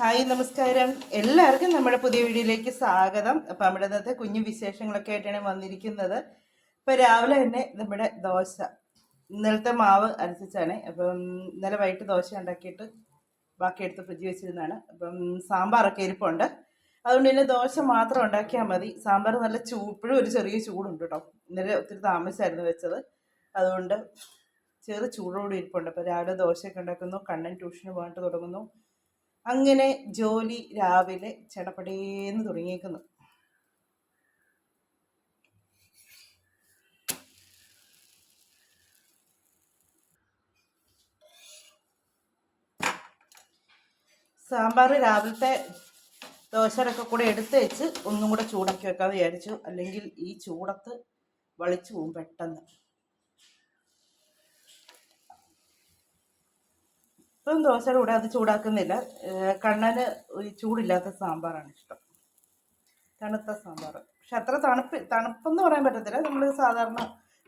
Hi നമസ്കാരം. എല്ലാവർക്കും നമ്മുടെ പുതിയ വീഡിയോയിലേക്ക് സ്വാഗതം. അപ്പം നമ്മുടെ ഇന്നത്തെ കുഞ്ഞു വിശേഷങ്ങളൊക്കെ ആയിട്ടാണ് വന്നിരിക്കുന്നത്. ഇപ്പം രാവിലെ തന്നെ നമ്മുടെ ദോശ ഇന്നലത്തെ മാവ് അരച്ചാണ് അപ്പം ഇന്നലെ വൈകിട്ട് ദോശ ഉണ്ടാക്കിയിട്ട് ബാക്കി എടുത്ത് ഫ്രിഡ്ജ് വെച്ചിരുന്നതാണ്. അപ്പം സാമ്പാറൊക്കെ ഇരിപ്പുണ്ട്. അതുകൊണ്ട് തന്നെ ദോശ മാത്രം ഉണ്ടാക്കിയാൽ മതി. സാമ്പാർ നല്ല ചൂ ഇപ്പോഴും ഒരു ചെറിയ ചൂടുണ്ട് കേട്ടോ. ഇന്നലെ ഒത്തിരി താമസിച്ചായിരുന്നു വെച്ചത്. അതുകൊണ്ട് ചെറു ചൂടോടെ ഇരിപ്പുണ്ട്. അപ്പോൾ രാവിലെ ദോശയൊക്കെ ഉണ്ടാക്കുന്നു. കണ്ണൻ ട്യൂഷന് പോയിട്ട് തുടങ്ങുന്നു. അങ്ങനെ ജോലി രാവിലെ ചടപടേന്ന് തുടങ്ങിയേക്കുന്നു. സാമ്പാർ രാവിലത്തെ ദോശരൊക്കെ കൂടെ എടുത്ത് വെച്ച് ഒന്നും കൂടെ ചൂടാക്കി വെക്കാമെന്ന് വിചാരിച്ചു. അല്ലെങ്കിൽ ഈ ചൂടത്ത് വളിച്ചു പോകും പെട്ടെന്ന്. ഇപ്പം ദോശയുടെ കൂടെ അത് ചൂടാക്കുന്നില്ല. കണ്ണന് ചൂടില്ലാത്ത സാമ്പാറാണ് ഇഷ്ടം. തണുത്ത സാമ്പാർ. പക്ഷെ അത്ര തണുപ്പ് തണുപ്പെന്ന് പറയാൻ പറ്റത്തില്ല. നമ്മൾ സാധാരണ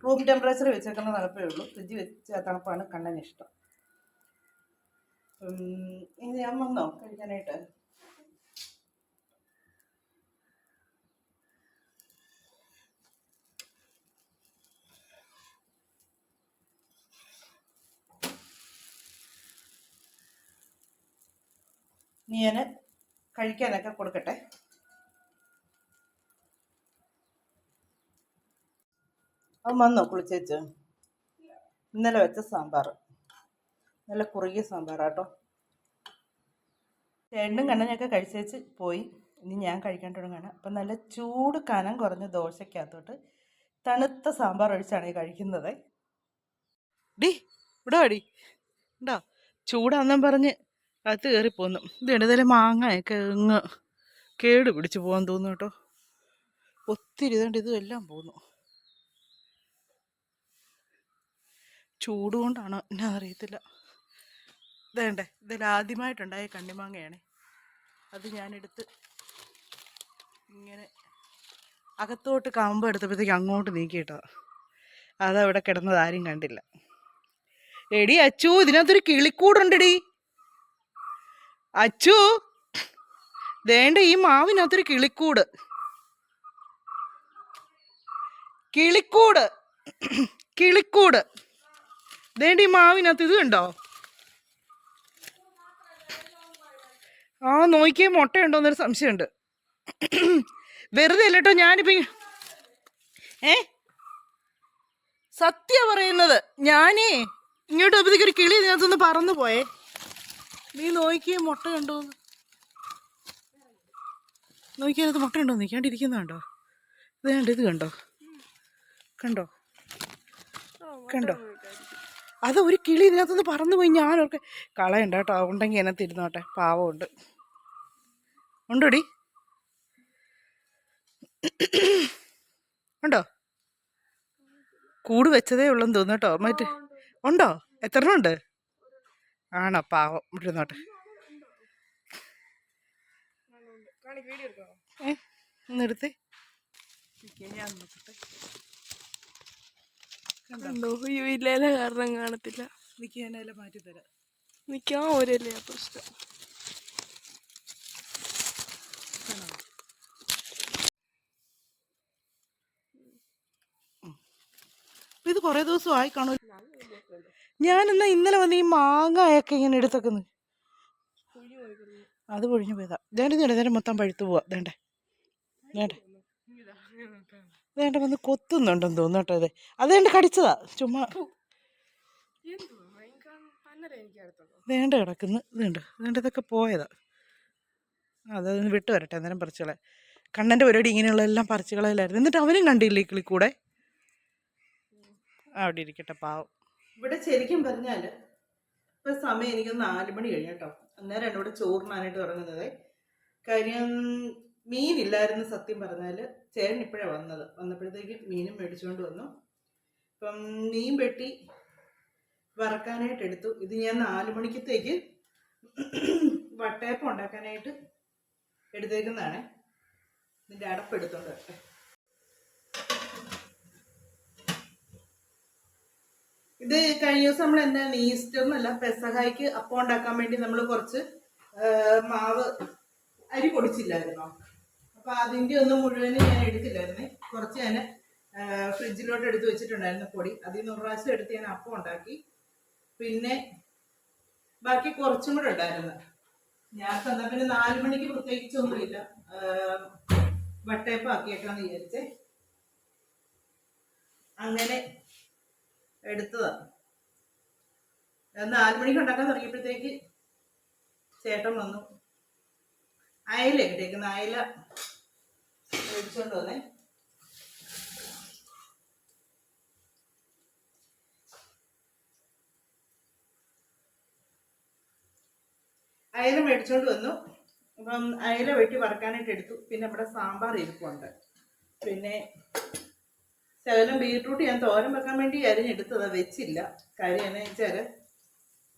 റൂം ടെമ്പറേച്ചർ വെച്ചേക്കുന്ന തണുപ്പേ ഉള്ളൂ. ഫ്രിഡ്ജ് വെച്ച തണുപ്പാണ് കണ്ണന് ഇഷ്ടം ഇനി ഞാൻ വന്നോ? കഴിക്കാനായിട്ട്? നീ ഞാൻ കഴിക്കാനൊക്കെ കൊടുക്കട്ടെ. അവൻ വന്നോ കുളിച്ചേച്ച്. ഇന്നലെ വെച്ച സാമ്പാർ. നല്ല കുറുകിയ സാമ്പാറാട്ടോ. ചേട്ടനും കണ്ണനൊക്കെ കഴിച്ചേച്ച് പോയി. ഇനി ഞാൻ കഴിക്കാൻ തുടങ്ങുകയാണ് അപ്പം നല്ല ചൂട് കനം കുറഞ്ഞ ദോശക്കകത്തോട്ട് തണുത്ത സാമ്പാർ ഒഴിച്ചാണ് ഈ കഴിക്കുന്നത്. ഡി ഇവിടെ അടി ഉണ്ടോ ചൂടാന്നും പറഞ്ഞ് അകത്ത് കയറി പോന്നു. ഇത് ഇടതല മാങ്ങയൊക്കെ അങ്ങ് കേട് പിടിച്ച് പോകാൻ തോന്നുന്നു കേട്ടോ. ഒത്തിരി ഇതുകൊണ്ട് ഇതും എല്ലാം പോന്നു. ചൂട് കൊണ്ടാണോ എന്നാ അറിയത്തില്ല. ഇതേണ്ടേ ഇതിൽ ആദ്യമായിട്ടുണ്ടായ കണ്ണിമാങ്ങയാണ്. അത് ഞാനെടുത്ത് ഇങ്ങനെ അകത്തോട്ട് കമ്പ് എടുത്തപ്പോഴത്തേക്ക് അങ്ങോട്ട് നീക്കിയിട്ടതാ അതവിടെ കിടന്നത് ആരും കണ്ടില്ല. എടി അച്ചു ഇതിനകത്തൊരു കിളിക്കൂടുണ്ടെടി. അച്ചു വേണ്ട ഈ മാവിനകത്തൊരു കിളിക്കൂട്. കിളിക്കൂട് കിളിക്കൂട്. വേണ്ട ഈ മാവിനകത്ത് ഇത് കണ്ടോ? ആ നോക്കിയേ മുട്ടയുണ്ടോ എന്നൊരു സംശയമുണ്ട്. വെറുതെ അല്ലട്ടോ ഞാനിപ്പോ ഏ? സത്യ പറയുന്നത്. ഞാനേ ഇങ്ങോട്ട് ഒരു കിളി ഇതിനകത്തുനിന്ന് പറന്നു പോയേ. നീ നോക്കിയേ മുട്ട കണ്ടോ നോക്കിയാലത് മുട്ട കണ്ടോ നിൽക്കാണ്ടിരിക്കുന്ന കണ്ടോ? ഇത് കണ്ടോ ഇത് കണ്ടോ? കണ്ടോ? കണ്ടോ? അത് ഒരു കിളി ഇതിനകത്തുനിന്ന് പറന്നു പോയി. ഞാനൊക്കെ കളയണ്ട കേട്ടോ. ഉണ്ടെങ്കിൽ അതിനകത്ത് ഇരുന്നോട്ടെ. പാവമുണ്ട്. ഉണ്ടോടി? ഉണ്ടോ? കൂട് വെച്ചതേ ഉള്ളെന്ന് തോന്നുന്നു കേട്ടോ. മറ്റേ ഉണ്ടോ? എത്ര ഉണ്ട്? ആണോ? പാവം. ഇരുന്നോട്ടെ നിർത്തി. ഞാൻ നോക്കട്ടെ കണ്ടോ അയ്യോ ഇല്ല കാരണം കാണത്തില്ല നിക്കാൻ മാറ്റി തരാം നിക്കാൻ ഒരല്ലേ പ്രശ്നം. കുറേ ദിവസം ആയി കാണൂ ഞാനെന്നാ ഇന്നലെ വന്ന് ഈ മാങ്ങയൊക്കെ ഇങ്ങനെ എടുത്തേക്കുന്നു. അത് പൊഴിഞ്ഞു പോയതാ. ദേണ്ട നേരം മൊത്തം പഴുത്തു പോവാ. ദേണ്ടേ ദേണ്ടേ ദേണ്ട വന്ന് കൊത്തുന്നുണ്ടെന്ന് തോന്നുന്നു കേട്ടോ ഇത്. അതേണ്ട കടിച്ചതാ. ചുമ്മാ. വേണ്ട കിടക്കുന്നു. ഇതുണ്ട് വേണ്ട ഇതൊക്കെ പോയതാ. അതൊന്ന് വിട്ടു വരട്ടെ. അന്നേരം പറിച്ചുകളെ. കണ്ണന്റെ പരിപാടി ഇങ്ങനെയുള്ള എല്ലാം പറിച്ചുകളയിലായിരുന്നു എന്നിട്ട് അവനും കണ്ടില്ലേ കിളിക്കൂടെ? കൂടെ അവിടെ ഇരിക്കട്ടെ പാവം. ഇവിടെ ശരിക്കും പറഞ്ഞാൽ ഇപ്പം സമയം എനിക്ക് നാല് മണി കഴിഞ്ഞു അന്നേരം എന്നോട് ചോറിനാനായിട്ട് തുടങ്ങുന്നത് കാര്യം മീനില്ലായിരുന്നു സത്യം പറഞ്ഞാൽ ചേട്ടൻ ഇപ്പോഴാണ് വന്നത്. വന്നപ്പോഴത്തേക്ക് മീനും മേടിച്ചുകൊണ്ട് വന്നു. അപ്പം മീൻ വെട്ടി വറക്കാനായിട്ട് എടുത്തു ഇത് ഞാൻ നാല് മണിക്കത്തേക്ക് വട്ടയപ്പം ഉണ്ടാക്കാനായിട്ട് എടുത്തേക്കുന്നതാണ്. ഇതിന്റെ അടപ്പെടുത്തോണ്ട് വരട്ടെ. ഇത് കഴിഞ്ഞ ദിവസം നമ്മൾ എന്താണ് ഈസ്റ്റർ എന്നല്ല പെസഹായിക്ക് അപ്പം ഉണ്ടാക്കാൻ വേണ്ടി നമ്മൾ കുറച്ച് മാവ് അരി പൊടിച്ചില്ലായിരുന്നോ? അപ്പൊ അതിന്റെ ഒന്നും മുഴുവൻ ഞാൻ എടുത്തില്ലായിരുന്നേ. കുറച്ച് ഞാൻ ഫ്രിഡ്ജിലോട്ട് എടുത്ത് വെച്ചിട്ടുണ്ടായിരുന്നു പൊടി. അതിൽ നിന്ന് പ്രാവശ്യം എടുത്ത് ഞാൻ അപ്പം ഉണ്ടാക്കി. പിന്നെ ബാക്കി കുറച്ചും കൂടെ ഉണ്ടായിരുന്നു. ഞാൻ തന്നാ പിന്നെ നാല് മണിക്ക് പ്രത്യേകിച്ചൊന്നുമില്ല. വട്ടയപ്പം ആക്കിയേക്കാന്ന് വിചാരിച്ചേ. അങ്ങനെ എടുത്തതാ ഞാൻ നാല് മണിക്ക് ഉണ്ടാക്കാൻ തുടങ്ങിയപ്പോഴത്തേക്ക് ചേട്ടൻ വന്നു. അയല ഇട്ടേക്കുന്ന അയല മേടിച്ചോണ്ട് വന്നേ. അയല മേടിച്ചോണ്ട് വന്നു. അപ്പം അയല വെട്ടി വറക്കാനായിട്ട് എടുത്തു. പിന്നെ നമ്മുടെ സാമ്പാർ ഇരിപ്പുണ്ട്. പിന്നെ ശകലം ബീട്രൂട്ട് ഞാൻ തോരൻ വെക്കാൻ വേണ്ടി അരിഞ്ഞെടുത്തത് വെച്ചില്ല. കാര്യം എന്നാ വെച്ചാൽ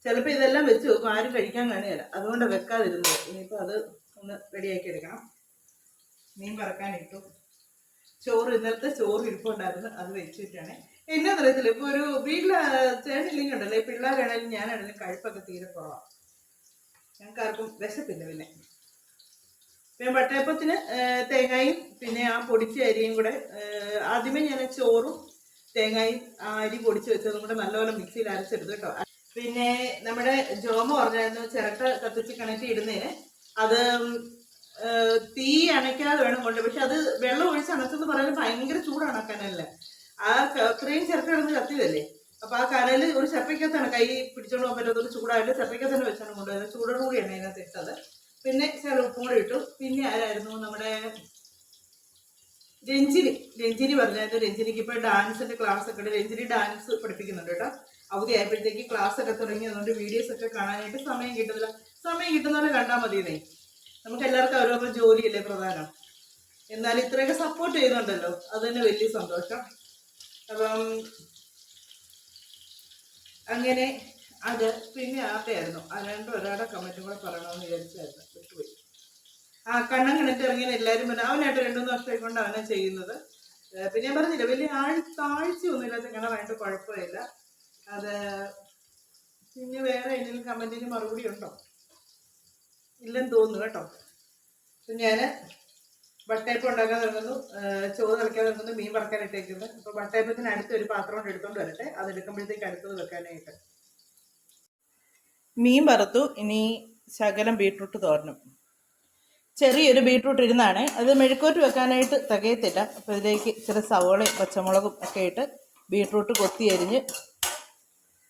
ചിലപ്പോൾ ഇതെല്ലാം വെച്ച് വെക്കും ആരും കഴിക്കാൻ കാണുകയല്ല അതുകൊണ്ട് വെക്കാതിരുന്നത്. ഇനിയിപ്പോൾ അത് ഒന്ന് റെഡിയാക്കി എടുക്കണം. മീൻ വറക്കാനിട്ടു ചോറ് ഇന്നലത്തെ ചോറ് ഇരിപ്പുണ്ടായിരുന്നു അത് വെച്ചിട്ടാണ്. എന്നാ അറിയത്തില്ല ഇപ്പോൾ ഒരു വീട്ടിൽ ചേട്ടനില്ലെങ്കിൽ ഉണ്ടല്ലോ ഈ പിള്ളേരാണെങ്കിലും ഞാനാണെങ്കിലും കഴിപ്പൊക്കെ തീരെ കുറവാണ് ഞങ്ങൾക്കാർക്കും വിശപ്പില്ല പിന്നെ. പിന്നെ വട്ടയപ്പത്തിന് തേങ്ങയും പിന്നെ ആ പൊടിച്ച അരിയും കൂടെ ആദ്യമേ ഞാൻ ചോറും തേങ്ങയും ആ അരി പൊടിച്ച് വെച്ചതും കൂടെ നല്ലപോലെ മിക്സിയിൽ അരച്ചെടുത്തു കേട്ടോ. പിന്നെ നമ്മുടെ ജോമ പറഞ്ഞായിരുന്നു ചിരട്ട കത്തിച്ച് കണക്ട് ഇടുന്നതിന്. അത് തീ അണയ്ക്കാതെ വേണം കൊണ്ട് പക്ഷെ അത് വെള്ളം ഒഴിച്ച് അണച്ചെന്ന് പറയുന്നത് ഭയങ്കര ചൂടാണ് ആ അത്രയും ചിരട്ട കിടന്ന് കത്തിയതല്ലേ? അപ്പൊ ആ കനൽ ഒരു ചെപ്പയ്ക്കകത്താണ് കൈ പിടിച്ചോണ്ട് പോകാൻ പറ്റാത്തത് ചൂടായിട്ട് ചെപ്പയ്ക്കകത്ത് തന്നെ വെച്ചാണ് കൊണ്ടുപോയത്. ചൂടോടുകൂടിയാണ് അതിനകത്ത് ഇട്ടത്. പിന്നെ ചെറു ഉപ്പും കൂടി ഇട്ടു. പിന്നെ ആരായിരുന്നു? നമ്മുടെ രഞ്ജിനി. രഞ്ജിനി പറഞ്ഞായിരുന്നു. രഞ്ജിനിക്ക് ഇപ്പൊ ഡാൻസിന്റെ ക്ലാസ് ഒക്കെ ഉണ്ട്. രഞ്ജിനി ഡാൻസ് പഠിപ്പിക്കുന്നുണ്ട് കേട്ടോ. അവധി ആയപ്പോഴത്തേക്ക് ക്ലാസ് ഒക്കെ തുടങ്ങി. അതുകൊണ്ട് വീഡിയോസ് ഒക്കെ കാണാനായിട്ട് സമയം കിട്ടുന്നില്ല. സമയം കിട്ടുന്നവരെ കണ്ടാൽ മതിയെന്നേ. നമുക്ക് എല്ലാവർക്കും ഓരോ ജോലിയല്ലേ പ്രധാനം. എന്നാൽ ഇത്രയൊക്കെ സപ്പോർട്ട് ചെയ്യുന്നുണ്ടല്ലോ. അത് തന്നെ വലിയ സന്തോഷം. അപ്പം അങ്ങനെ അത് പിന്നെ ആട്ടയായിരുന്നു ആ രണ്ടും ഒരാളുടെ കമന്റും കൂടെ പറയണമെന്ന് വിചാരിച്ചായിരുന്നു. വിട്ടുപോയി. ആ കണ്ണം കിണറ്റ് ഇറങ്ങിയ എല്ലാവരും പിന്നെ അവനായിട്ട് രണ്ടു മൂന്ന് വർഷമായി കൊണ്ട് അവനെ ചെയ്യുന്നത്. പിന്നെ ഞാൻ പറഞ്ഞില്ല വലിയ ആഴ് താഴ്ചയൊന്നും ഇല്ലാത്ത കിണറായിട്ട് കുഴപ്പമില്ല. അത് പിന്നെ വേറെ എന്തെങ്കിലും കമന്റിന് മറുപടി ഉണ്ടോ? ഇല്ലെന്ന് തോന്നുന്നു കേട്ടോ. അപ്പം ഞാൻ വട്ടയപ്പം ഉണ്ടാക്കാൻ തുടങ്ങുന്നു. ചോറ് തിളയ്ക്കാൻ തുടങ്ങുന്നു മീൻ വറക്കാൻ ഇട്ടേക്കുന്നു അപ്പോൾ വട്ടയപ്പത്തിന് അടുത്തൊരു പാത്രം കൊണ്ട് എടുത്തുകൊണ്ട് വരട്ടെ. അത് എടുക്കുമ്പോഴത്തേക്ക് അടുത്തത് വെക്കാനായിട്ട്. മീൻ വറുത്തു ഇനി ശകലം ബീട്രൂട്ട് തോരണം ചെറിയൊരു ബീട്രൂട്ട് ഇരുന്നാണ്. അത് മെഴുക്കോട്ട് വെക്കാനായിട്ട് തികയത്തില്ല. അപ്പോൾ ഇതിലേക്ക് ഇച്ചിരി സവോളയും പച്ചമുളകും ഒക്കെ ഇട്ട് ബീട്രൂട്ട് കൊത്തി അരിഞ്ഞ്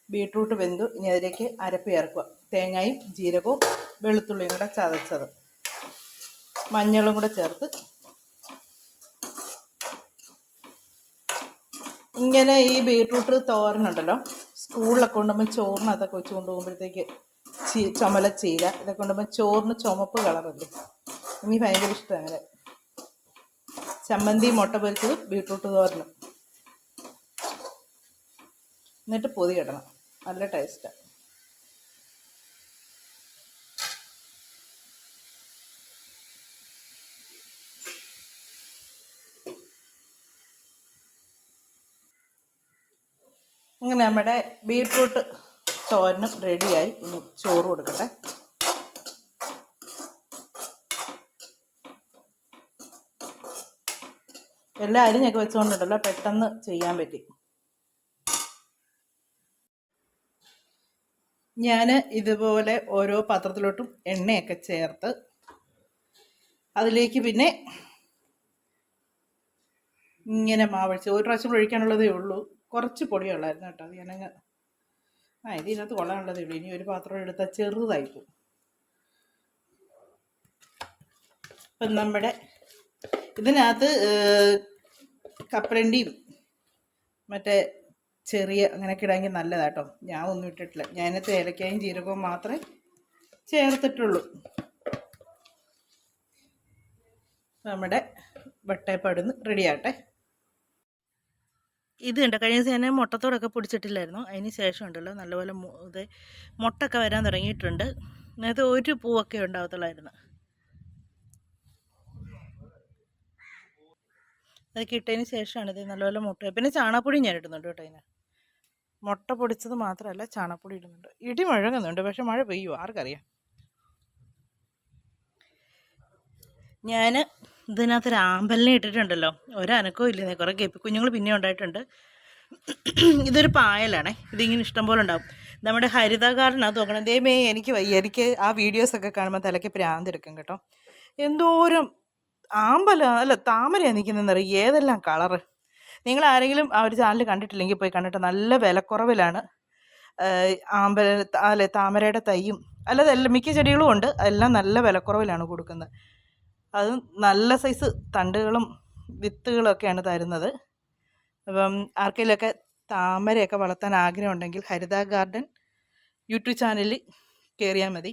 ബീട്രൂട്ട് വെന്തു. ഇനി അതിലേക്ക് അരപ്പ് ചേർക്കുക. തേങ്ങയും ജീരകവും വെളുത്തുള്ളിയും കൂടെ ചതച്ചത്. മഞ്ഞളും കൂടെ ചേർത്ത് ഇങ്ങനെ ഈ ബീട്രൂട്ട് തോരനുണ്ടല്ലോ സ്കൂളിലൊക്കെ കൊണ്ടുമ്പോൾ അതൊക്കെ വെച്ച് കൊണ്ടുപോകുമ്പോഴത്തേക്ക് ചീ ചുമല ചീര ഇതൊക്കെ കൊണ്ടുമ്പോൾ ചോറിന് ചുമപ്പ് കളറല്ലേ എനിക്ക് ഭയങ്കര ഇഷ്ടമാണ് ചമ്മന്തി മുട്ട പൊരിച്ചതും ബീട്രൂട്ട് തോരനും. എന്നിട്ട് പൊതി ഇടണം. നല്ല ടേസ്റ്റാണ് അങ്ങനെ നമ്മുടെ ബീട്രൂട്ട് തോരനും റെഡിയായി. ഇനി ചോറ് കൊടുക്കട്ടെ. എല്ലാ അരിഞ്ഞൊക്കെ വെച്ചുകൊണ്ടുണ്ടല്ലോ പെട്ടെന്ന് ചെയ്യാൻ പറ്റി. ഞാൻ ഇതുപോലെ ഓരോ പാത്രത്തിലോട്ടും എണ്ണയൊക്കെ ചേർത്ത് അതിലേക്ക് പിന്നെ ഇങ്ങനെ മാവഴിച്ച് ഒരു പ്രാവശ്യം ഒഴിക്കാനുള്ളതേ ഉള്ളൂ. കുറച്ച് പൊടിയുള്ളായിരുന്നു കേട്ടോ. അത് ഞാനങ്ങ് ആ ഇതിനകത്ത് കൊള്ളാനുള്ളത് ഇവിടെ ഇനി ഒരു പാത്രം എടുത്താൽ ചെറുതായി പോകും അപ്പം നമ്മുടെ ഇതിനകത്ത് കപ്പലണ്ടിയും മറ്റേ ചെറിയ അങ്ങനെയൊക്കെ ഇടാമെങ്കിൽ നല്ലതാട്ടോ ഞാൻ ഒന്നും ഇട്ടിട്ടില്ല. ഞാനത്തെ ഏലക്കായും ജീരകവും മാത്രമേ ചേർത്തിട്ടുള്ളൂ. നമ്മുടെ വട്ടയപ്പാടുന്ന് റെഡിയാട്ടെ ഇത് ഉണ്ട് കഴിഞ്ഞ ദിവസം ഞാൻ മുട്ടത്തോടൊക്കെ പൊടിച്ചിട്ടില്ലായിരുന്നു. അതിന് ശേഷം ഉണ്ടല്ലോ നല്ലപോലെ ഇത് മുട്ടൊക്കെ വരാൻ തുടങ്ങിയിട്ടുണ്ട്. നേരത്തെ ഒരു പൂവൊക്കെ ഉണ്ടാകത്തുള്ളായിരുന്നു അതൊക്കെ ഇട്ടതിന് ശേഷമാണ് ഇത് നല്ലപോലെ മുട്ട പിന്നെ ചാണകപ്പൊടി ഞാൻ ഇടുന്നുണ്ട് കേട്ടോ അതിന് മുട്ട പൊടിച്ചത് മാത്രമല്ല ചാണകപ്പൊടി ഇടുന്നുണ്ട്. ഇടി മുഴങ്ങുന്നുണ്ട് പക്ഷെ മഴ പെയ്യുമോ ആർക്കറിയാം. ഞാൻ ഇതിനകത്തൊരു ആമ്പലിനെ ഇട്ടിട്ടുണ്ടല്ലോ. ഒരനക്കവും ഇല്ലെന്നേ. കുറേ കേപ്പി കുഞ്ഞുങ്ങൾ പിന്നെ ഉണ്ടായിട്ടുണ്ട്. ഇതൊരു പായലാണ്. ഇതിങ്ങനെ ഇഷ്ടം പോലെ ഉണ്ടാവും. നമ്മുടെ ഹരിത ഗാർഡനാണ് നോക്കണം. ദൈവമേ എനിക്ക് എനിക്ക് ആ വീഡിയോസൊക്കെ കാണുമ്പോൾ തലയ്ക്ക് പ്രാന്തെടുക്കും കേട്ടോ. എന്തോരം ആമ്പല അല്ല താമരയാണ് നിൽക്കുന്നതെന്നറിയ ഏതെല്ലാം കളറ് നിങ്ങൾ ആരെങ്കിലും ആ ഒരു ചാനൽ കണ്ടിട്ടില്ലെങ്കിൽ പോയി കണ്ടിട്ട് നല്ല വിലക്കുറവിലാണ്. ആമ്പൽ അല്ലെ താമരയുടെ തൈയും അല്ലാതെ മിക്ക ചെടികളും ഉണ്ട്. എല്ലാം നല്ല വിലക്കുറവിലാണ് കൊടുക്കുന്നത്. അത് നല്ല സൈസ് തണ്ടുകളും വിത്തുകളൊക്കെയാണ് തരുന്നത്. അപ്പം ആർക്കെങ്കിലുമൊക്കെ താമരയൊക്കെ വളർത്താൻ ആഗ്രഹമുണ്ടെങ്കിൽ ഹരിത ഗാർഡൻ യൂട്യൂബ് ചാനലിൽ കയറിയാൽ മതി.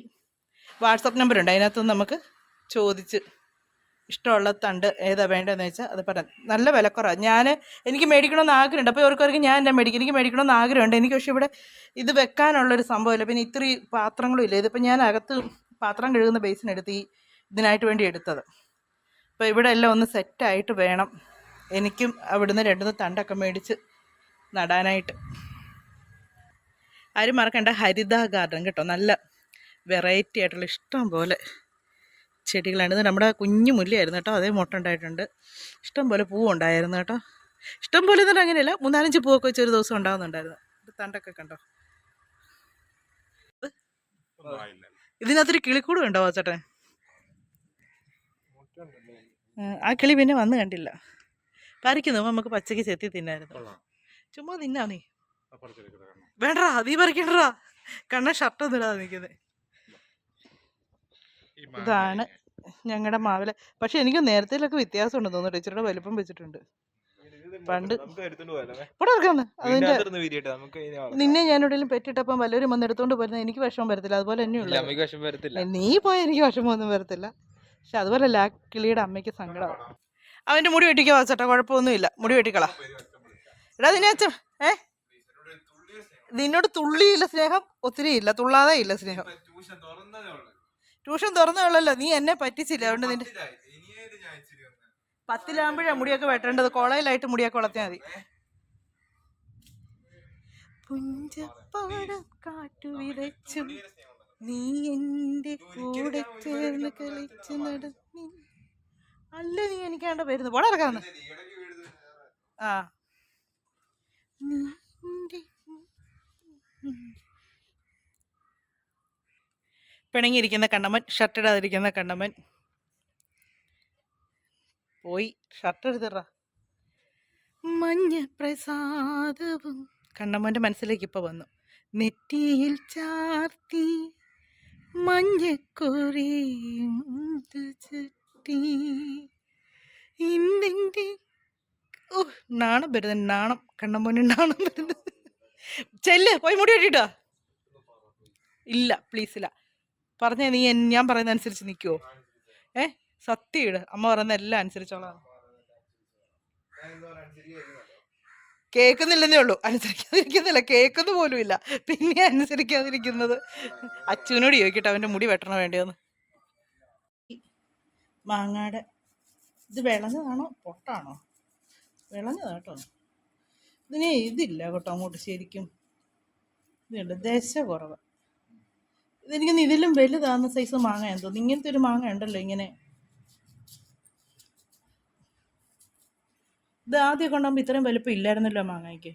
വാട്സപ്പ് നമ്പറുണ്ട് അതിനകത്ത് നമുക്ക് ചോദിച്ച് ഇഷ്ടമുള്ള തണ്ട് ഏതാ വേണ്ടതെന്ന് വെച്ചാൽ അത് പറയാം. നല്ല വിലക്കുറവാണ് ഞാൻ എനിക്ക് മേടിക്കണമെന്ന് ആഗ്രഹമുണ്ട്. അപ്പോൾ ഓർക്കവർക്ക് ഞാൻ എന്റെ മേടിക്കും എനിക്ക് മേടിക്കണമെന്ന് ആഗ്രഹമുണ്ട്. എനിക്ക് പക്ഷേ ഇവിടെ ഇത് വെക്കാനുള്ളൊരു സംഭവമില്ല. പിന്നെ ഇത്രയും പാത്രങ്ങളും ഇല്ല. ഇതിപ്പോൾ ഞാൻ അകത്ത് പാത്രം കഴുകുന്ന ബേസിനെടുത്ത് ഈ ഇതിനായിട്ട് വേണ്ടി എടുത്തത്. അപ്പോൾ ഇവിടെ എല്ലാം ഒന്ന് സെറ്റായിട്ട് വേണം. എനിക്കും അവിടുന്ന് രണ്ടുമൂന്ന് തണ്ടൊക്കെ മേടിച്ച് നടാനായിട്ട്. ആരും മറക്കണ്ട ഹരിത ഗാർഡൻ കേട്ടോ. നല്ല വെറൈറ്റി ആയിട്ടുള്ള ഇഷ്ടം പോലെ ചെടികളാണ്. ഇത് നമ്മുടെ കുഞ്ഞു മുല്ലയായിരുന്നു കേട്ടോ. അതേ മുട്ട ഉണ്ടായിട്ടുണ്ട്. ഇഷ്ടം പോലെ പൂവുണ്ടായിരുന്നു കേട്ടോ. ഇഷ്ടം പോലെ എന്നിട്ട് അങ്ങനെയല്ല. മൂന്നാലഞ്ച് പൂവൊക്കെ വെച്ച് ഒരു ദിവസം ഉണ്ടാകുന്നുണ്ടായിരുന്നു ഇത് തണ്ടൊക്കെ കണ്ടോ? ഇതിനകത്തൊരു കിളിക്കൂട് ഉണ്ടോ ചേട്ടൻ ആ കിളി പിന്നെ വന്ന് കണ്ടില്ല. പറിക്കുന്നു നമുക്ക് പച്ചക്ക് ചെത്തി തിന്നായിരുന്നു. ചുമ്മാ തിന്നാ നീ വേണ്ടടാ നീ പറിക്കണ്ടടാ കണ്ണ ഷർട്ട് ഒന്നും ഇടാതെ നിൽക്കുന്നത് ഇതാണ് ഞങ്ങളുടെ മാവില. പക്ഷെ എനിക്ക് നേരത്തേലൊക്കെ വ്യത്യാസം ഉണ്ടെന്ന് തോന്നുന്നു ടീച്ചറുടെ വലുപ്പം വെച്ചിട്ടുണ്ട്. പണ്ട് അതിന്റെ നിന്നെ ഞാൻ എവിടെയെങ്കിലും പെറ്റിട്ടപ്പം വല്ലവരും വന്ന് എടുത്തോണ്ട് പോരുന്നത് എനിക്ക് വിഷമം വരത്തില്ല. അതുപോലെ തന്നെയുള്ള. നീ പോയ എനിക്ക് വിഷമമൊന്നും വരത്തില്ല. പക്ഷെ അതുപോലല്ല ആ കിളിയുടെ അമ്മയ്ക്ക് സങ്കടമാണ് അവന്റെ മുടി വെട്ടിക്കോ ചേട്ടാ കുഴപ്പമൊന്നുമില്ല. മുടി വെട്ടിക്കളാ. എടാ നിന്നെ അച്ഛൻ ഏ? നിന്നോട് തുള്ളിയില്ല സ്നേഹം ഒത്തിരി ഇല്ല തുള്ളാതെ ഇല്ല സ്നേഹം. ട്യൂഷൻ തുറന്നുള്ളല്ലോ നീ എന്നെ പറ്റിച്ചില്ല? അതുകൊണ്ട് നിന്റെ പത്തിലാകുമ്പോഴാണ് മുടിയൊക്കെ വെട്ടേണ്ടത്. കോളേജിലായിട്ട് മുടിയൊക്കെ വളർത്തിയാൽ മതി. പുഞ്ചപ്പാടം കാട്ടുവിതച്ചും നീ എന്റെ കൂടെ ചേർന്ന് കളിച്ച് നടന്നി. അല്ല നീ എനിക്കാണ്ട വരുന്നു. പോടെ ഇറക്കാന്ന് ആ. നീ പിണങ്ങിയിരിക്കുന്ന കണ്ണമ്മൻ ഷർട്ട് ഇടാതിരിക്കുന്ന കണ്ണമ്മൻ. പോയി ഷർട്ട് എടുത്തിട. മഞ്ഞ പ്രസാദവും കണ്ണമ്മന്റെ മനസ്സിലേക്ക് ഇപ്പോൾ വന്നു. നെറ്റിയിൽ ചാർത്തി മഞ്ഞക്കുറിയും ഓ നാണം വരുന്നത് നാണം. കണ്ണമ്പോന് നാണം വരുന്നത്. ചെല്ല് പോയി മുടി വെട്ടിട്ടോ ഇല്ല പ്ലീസ് ഇല്ല. പറഞ്ഞേ നീ ഞാൻ പറയുന്ന അനുസരിച്ച് നിൽക്കുവോ ഏ സത്യം ഇട് അമ്മ പറയുന്ന എല്ലാം അനുസരിച്ചോളാം കേൾക്കുന്നില്ലെന്നേ ഉള്ളൂ. അനുസരിക്കാതിരിക്കുന്നില്ല. കേൾക്കുന്നു പോലും ഇല്ല. പിന്നെ അനുസരിക്കാതിരിക്കുന്നത്. അച്ഛനോട് ചോദിക്കട്ടെ അവന്റെ മുടി വെട്ടണോ വേണ്ടിയെന്ന്. മാങ്ങാടെ. ഇത് വിളഞ്ഞതാണോ? പൊട്ടാണോ? വിളഞ്ഞതാ കേട്ടോ. ഇതിന് ഇതില്ല കേട്ടോ അങ്ങോട്ട് ശരിക്കും. ഇതുണ്ട്. ദശ കുറവ്. ഇതെനിക്ക് ഇതിലും വലുതാകുന്ന സൈസ് മാങ്ങ എന്തോ ഇങ്ങനത്തെ ഒരു മാങ്ങ ഉണ്ടല്ലോ ഇങ്ങനെ. ഇത് ആദ്യം കൊണ്ടാകുമ്പോൾ ഇത്രയും വലുപ്പം ഇല്ലായിരുന്നല്ലോ മാങ്ങയ്ക്ക്.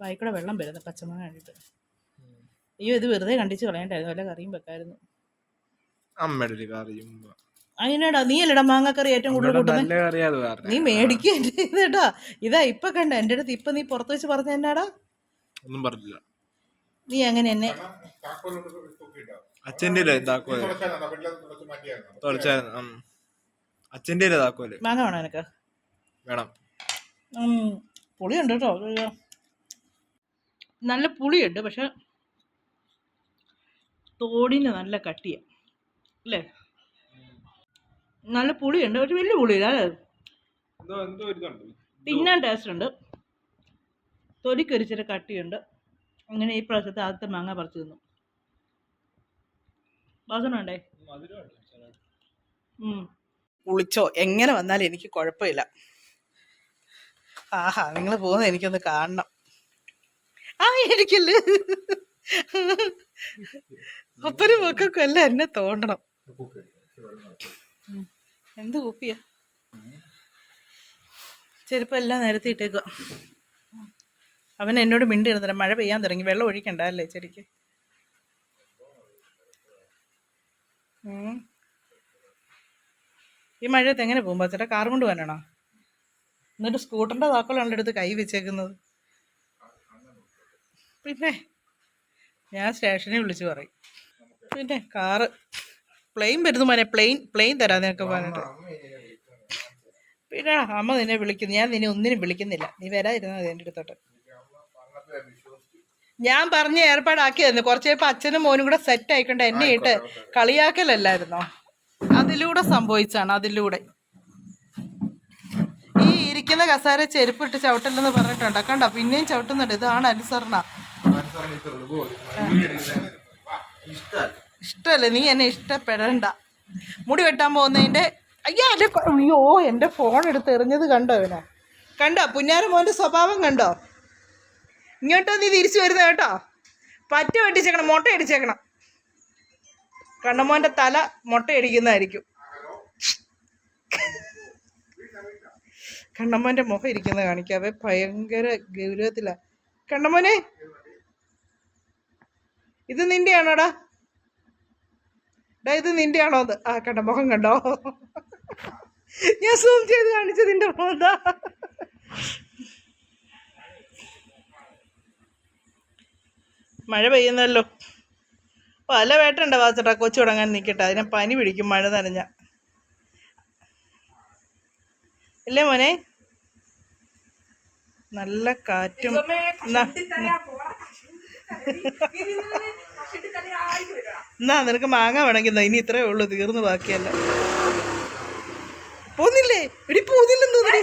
വായിക്കൂടെ വെള്ളം വരുന്നു പച്ചമാങ്ങ കണ്ടിട്ട്. അയ്യോ ഇത് വെറുതെ കണ്ടിച്ച് കളയണ്ടായിരുന്നു വല്ല കറിയും വെക്കായിരുന്നു. അമ്മയുടെ ഒരു കറിയും അതിനടാ നീ അല്ലടാ മാങ്ങക്കറി ഏറ്റവും കൂടുതൽ കൂട്ടുന്നത് നീ മേടിക്കുക കേട്ടാ ഇതാ ഇപ്പൊ കണ്ട എന്റെ അടുത്ത് ഇപ്പൊ നീ പുറത്ത് വെച്ച് പറഞ്ഞ എന്നാടാ? ഒന്നും പറഞ്ഞില്ല. നീ അങ്ങനെ എന്നെ. അച്ഛന്റെ ഇല്ലേ മാങ്ങ വേണോ എനക്ക് വേണം. പുളിയുണ്ട് കേട്ടോ. നല്ല പുളിയുണ്ട് പക്ഷെ തോടിന് നല്ല കട്ടിയ അല്ലേ? നല്ല പുളിയുണ്ട് പക്ഷെ വലിയ പുളിയില്ല അല്ലേ? എന്തോ എന്തോ ഇതുണ്ട്. തിന്നാൻ ടേസ്റ്റ് ഉണ്ട്. തൊലിക്കൊരിച്ചിരി കട്ടിയുണ്ട്. അങ്ങനെ ഈ പ്രാവശ്യത്തെ ആദ്യത്തെ മാങ്ങ പറിച്ചു തിന്നു. വാസനുണ്ടേ ഉം. കുളിച്ചോ എങ്ങനെ വന്നാലും എനിക്ക് കുഴപ്പമില്ല. ആഹാ നിങ്ങൾ പോകുന്നത് എനിക്കൊന്ന് കാണണം. ആ എനിക്കല്ലേ. അപ്പനും മക്കൾക്കും എല്ലാം എന്നെ തോണ്ടണം. എന്ത് കുപ്പിയാ? ചെരുപ്പ് എല്ലാം നിരത്തി ഇട്ടേക്കുക അവൻ എന്നോട് മിണ്ടി ഇരുന്നില്ല മഴ പെയ്യാൻ തുടങ്ങി. വെള്ളം ഒഴിക്കണ്ട അല്ലേ ചെടിക്ക് ഈ മഴയത്ത് എങ്ങനെ പോകും? ചേട്ടാ കാർ കൊണ്ട് പോകാനാണോ? എന്നിട്ട് സ്കൂട്ടറിന്റെ താക്കോലാണ് എടുത്ത് കൈ വെച്ചേക്കുന്നത്. പിന്നെ ഞാൻ സ്റ്റേഷനിൽ വിളിച്ച് പറയും. പിന്നെ കാറ് പ്ലെയിൻ വരുന്നു മോനെ പ്ലെയിൻ പ്ലെയിൻ തരാം നിനക്ക് പറഞ്ഞിട്ട്. പിന്നെ അമ്മ നിന്നെ വിളിക്കുന്നു ഞാൻ നിന്നെ ഒന്നിനും വിളിക്കുന്നില്ല. നീ വരാതിരുന്നാൽ മതി എന്റെ അടുത്തോട്ട്. ഞാൻ പറഞ്ഞ ഏർപ്പാടാക്കിയായിരുന്നു കുറച്ച് കഴിയുമ്പോൾ അച്ഛനും മോനും കൂടെ സെറ്റ് ആയിക്കൊണ്ട് എന്നെ ഇട്ട് കളിയാക്കലല്ലായിരുന്നോ? അതിലൂടെ സംഭവിച്ചാണ് അതിലൂടെ. ഇരിക്കുന്ന കസാര ചെരുപ്പ് ഇട്ട് ചവിട്ടല്ലെന്ന് പറഞ്ഞിട്ടുണ്ട്. കണ്ടോ? പിന്നെയും ചവിട്ടുന്നുണ്ട്. ഇതാണ് അനുസരണ. ഇഷ്ടമല്ല? നീ എന്നെ ഇഷ്ടപ്പെടണ്ട. മുടി വെട്ടാൻ പോകുന്നതിന്റെ അയ്യോ അയ്യോ എന്റെ ഫോൺ എടുത്ത് എറിഞ്ഞത് കണ്ടോ ഇവനെ? കണ്ടോ? പുന്നാര മോന്റെ സ്വഭാവം കണ്ടോ? ഇങ്ങോട്ടോ നീ തിരിച്ചു വരുന്ന കേട്ടോ. പറ്റ വെട്ടിച്ചേക്കണം മുട്ട അടിച്ചേക്കണം കണ്ണമോന്റെ തല മുട്ട അടിക്കുന്നതായിരിക്കും കണ്ണമ്മോന്റെ മുഖം ഇരിക്കുന്നത് കാണിക്കാവേ ഭയങ്കര ഗൗരവത്തിലാ. കണ്ണമ്മോനെ! ഇത് നിന്റെയാണോടാ? ഡാ ഇത് നിന്റെയാണോ അത്? ആ കണ്ട മുഖം കണ്ടോ? ഞാൻ സൂം ചെയ്ത് കാണിച്ചത് നിന്റെ മുഖത്താ. മഴ പെയ്യുന്നല്ലോ. പല വേട്ടണ്ട വാച്ചട്ടാ കൊച്ചു തുടങ്ങാൻ നിൽക്കട്ടെ അതിനെ പനി പിടിക്കും മഴ നനഞ്ഞ. ഇല്ലേ മോനെ? നല്ല കാറ്റും. എന്നാ നിനക്ക് മാങ്ങ വേണമെങ്കിൽ ഇനി ഇത്രേ ഉള്ളൂ തീർന്നു ബാക്കിയല്ല. പോന്നില്ലേ? ഇടി പോന്നില്ലെന്ന് തോന്നി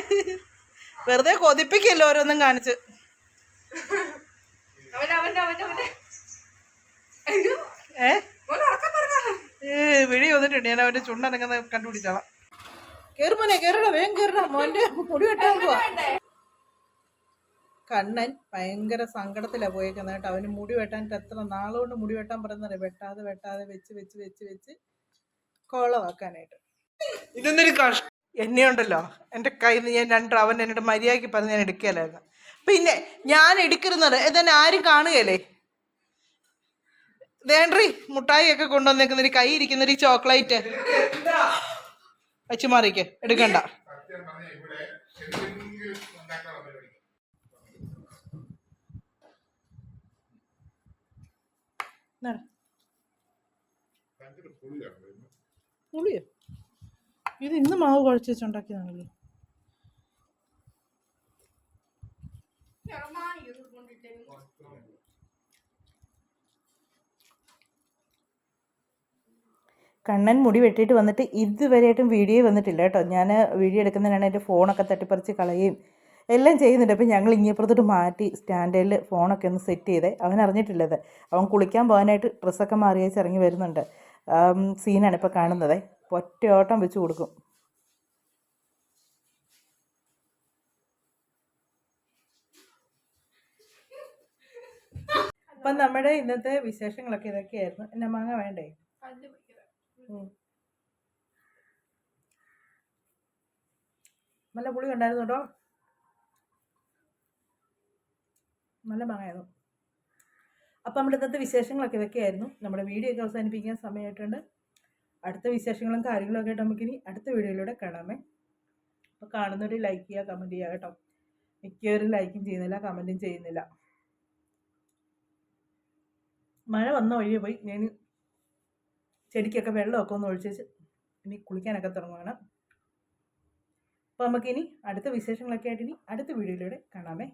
വെറുതെ കൊതിപ്പിക്കല്ലോ ഓരോന്നും കാണിച്ച്. ഏ? വിഴി വന്നിട്ടുണ്ട്. ഞാൻ അവന്റെ ചുണ്ടനങ്ങുന്ന കണ്ടുപിടിച്ചോളാം. കേറ് മോനെ കേറടാ വേഗം കേറടാ. മോന്റെ മുടി വെട്ടാൻ പോവാ. കണ്ണൻ ഭയങ്കര സങ്കടത്തിലാ പോയേക്കുന്നത് കേട്ടോ. അവന് മുടി വെട്ടാൻ എത്ര നാളുകൊണ്ട് മുടി വെട്ടാൻ പറയുന്നത് വെട്ടാതെ വെട്ടാതെ വെച്ച് വെച്ച് വെച്ച് വെച്ച് കോളമാക്കാനായിട്ട് ഇതൊന്നൊരു കഷ്ട? എന്നെ ഉണ്ടല്ലോ എന്റെ കയ്യിൽ നിന്ന് ഞാൻ രണ്ട് അവൻ എന്നോട് മര്യാദയ്ക്ക് പറഞ്ഞ് ഞാൻ എടുക്കുകയല്ലായിരുന്നു. പിന്നെ ഞാൻ എടുക്കുന്നത് ഇതെന്നെ ആരും കാണുകയല്ലേ? വേണ്ടി മുട്ടായി ഒക്കെ കൊണ്ടുവന്നേക്കുന്ന ഒരു കൈ ഇരിക്കുന്ന ഒരു ചോക്ലേറ്റ് വെച്ച് മാറിക്കേ. എടുക്കണ്ട? പുളിയോ? ഇത് ഇന്ന് മാവ് കുഴച്ച് വെച്ചുണ്ടാക്കിയതാണല്ലോ കണ്ണൻ മുടി വെട്ടിയിട്ട് വന്നിട്ട് ഇതുവരെയായിട്ടും വീഡിയോ വന്നിട്ടില്ല കേട്ടോ. ഞാൻ വീഡിയോ എടുക്കുന്നതിനാണ് എന്റെ ഫോണൊക്കെ തട്ടിപ്പറിച്ച് കളയുകയും എല്ലാം ചെയ്യുന്നുണ്ട്. അപ്പം ഞങ്ങൾ ഇങ്ങേപ്പുറത്തോട്ട് മാറ്റി സ്റ്റാൻഡേർഡിൽ ഫോണൊക്കെ ഒന്ന് സെറ്റ് ചെയ്തേ. അവൻ അറിഞ്ഞിട്ടില്ലത്. അവൻ കുളിക്കാൻ പോകാനായിട്ട് ഡ്രസ്സൊക്കെ മാറിയേച്ച് ഇറങ്ങി വരുന്നുണ്ട്. സീനാണ് ഇപ്പോൾ കാണുന്നത്. ഒറ്റയോട്ടം വെച്ച് കൊടുക്കും. അപ്പം നമ്മുടെ ഇന്നത്തെ വിശേഷങ്ങളൊക്കെ ഇതൊക്കെയായിരുന്നു. എന്നെ മാങ്ങ വേണ്ടേ. നല്ല പുളി ഉണ്ടായിരുന്നു കേട്ടോ. നല്ല മാങ്ങായിരുന്നു അപ്പം നമ്മുടെ ഇന്നത്തെ വിശേഷങ്ങളൊക്കെ ഇതൊക്കെയായിരുന്നു. നമ്മുടെ വീഡിയോ ഒക്കെ അവസാനിപ്പിക്കാൻ സമയമായിട്ടുണ്ട്. അടുത്ത വിശേഷങ്ങളും കാര്യങ്ങളും ഒക്കെ ആയിട്ട് നമുക്കിനി അടുത്ത വീഡിയോയിലൂടെ കാണാമേ. അപ്പോൾ കാണുന്നവർ ലൈക്ക് ചെയ്യുക കമന്റ് ചെയ്യുക കേട്ടോ. മിക്കവരും ലൈക്കും ചെയ്യുന്നില്ല കമന്റും ചെയ്യുന്നില്ല. മഴ വന്ന വഴിയെ പോയി. ഞാൻ ചെടിക്കൊക്കെ വെള്ളമൊക്കെ ഒന്ന് ഒഴിച്ച് ഇനി കുളിക്കാനൊക്കെ തുടങ്ങുകയാണ് അപ്പോൾ നമുക്കിനി അടുത്ത വിശേഷങ്ങളൊക്കെ ആയിട്ട് ഇനി അടുത്ത വീഡിയോയിലൂടെ കാണാമേ.